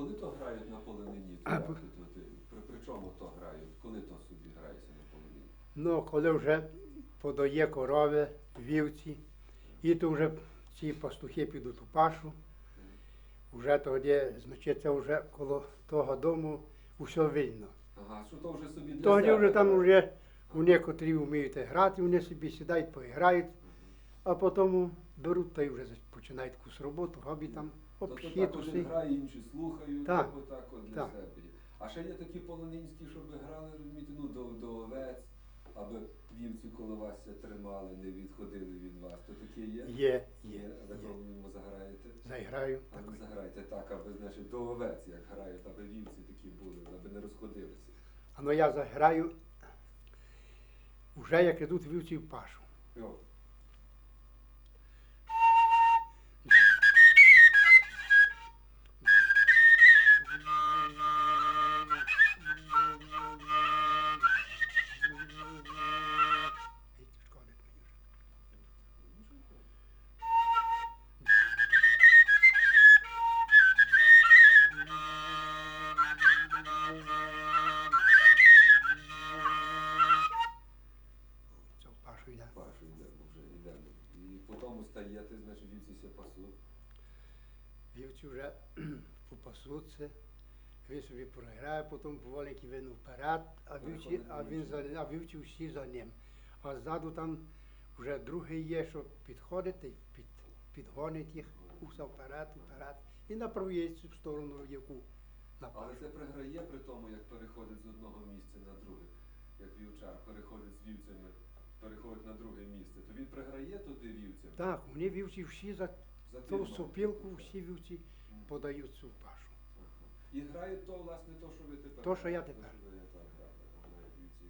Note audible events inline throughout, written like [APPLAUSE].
коли то грають на полонині? При, чому то грають? Коли то собі грається на полонині? Ну, коли вже подає корови, вівці, і то вже ці пастухи підуть у пашу, вже тоді, значить, це вже коло того дому усе вільно. Ага, що то вже собі для Тоді себе вже там вже у некоторі вміють грати, вони собі сідають, поіграють, а потім беруть та й вже починають якусь роботу, хобі там Тобто обхід так один грає, інші слухають, Так, так, от для себе. А ще є такі полонинські, щоб грали, розумієте, ну, до, до овець, аби вівці коло вас тримали, не відходили від вас. То таке є? Є, є, Є, ви є. заграєте. Заграю. А ви такий. заграйте так, аби значить, до овець, як грають, аби вівці такі були, аби не розходилися. А ну я заграю, вже як ідуть вівці в пашу. Йо. І потім стаєте, значить, вівці ся пасуть. Вівці вже [CLEARS THROAT] попасуться, він собі програє, потім поволеньки він вперед, а вівці, а він за а вівці всі за ним. А ззаду там вже другий є, що підходить під, підгонить їх уса вперед, вперед і направляється в сторону яку на Але це приграє при тому, як переходить з одного місця на друге. Як вівчар переходить з вівцями, переходить на друге місце, то він приграє туди вівцям. Так, вони вівці всі за За ту сопілку, всі вівці Мгм. подають цю пашу. Ага. І грають то, власне, то, що ви тепер. То, що я тепер. що ви так грали, грають вівці.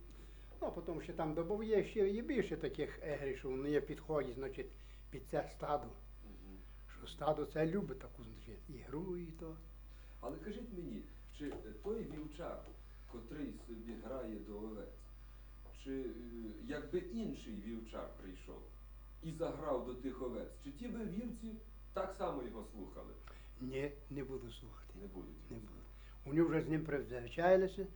Ну, а потім ще там додає ще є більше таких егрів, що вони підходять, значить, під це стадо. Мгм. Що стадо це любить таку значить, ігру і то. Але кажіть мені, чи той вівчар, котрий собі грає до овець, чи е, якби інший вівчар прийшов і заграв до тих овець, чи ті би вівці так само його слухали? Ні, не буду слухати. Не будуть. Не буду. Вони вже з ним призвичайлися.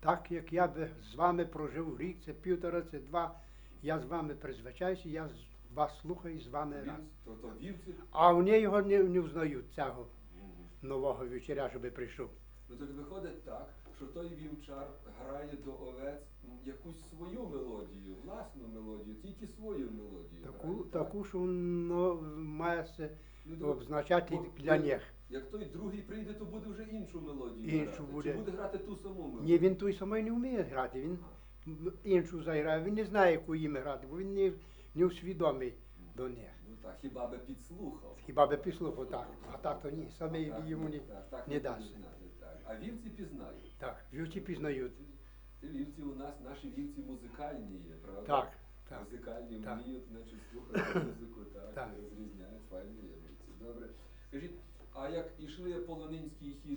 Так як я би з вами прожив рік, це півтора, це два. Я з вами призвичаюся, я вас слухаю, з вами раз. То, то вівці. А вони його не, не взнають, цього нового вечеря, щоб прийшов. Ну так виходить так, що той вівчар грає до овець якусь свою мелодію, власну мелодію, тільки свою мелодію. Таку, грає, так? що воно має Ну, обзначати Бо- для них. Як той другий прийде, то буде вже іншу мелодію. Іншу грати. буде. Чи буде грати ту саму мелодію? Ні, він той самий не вміє грати, він іншу заграє, він не знає, яку їм грати, бо він не, не усвідомий до них. Ну так, хіба би підслухав. Хіба би післухав так, а так то ні, саме Так, йому ні, не, так, так не дасть. А вівці пізнають. Так, вівці пізнають. Ті Вівці у нас, наші вівці музикальні є, правда? Так, так. Музикальні так. вміють, значить, слухати [COUGHS] музику, так, Так. розрізняють, файні вівці. Добре. Скажіть, а як ішли полонинський хід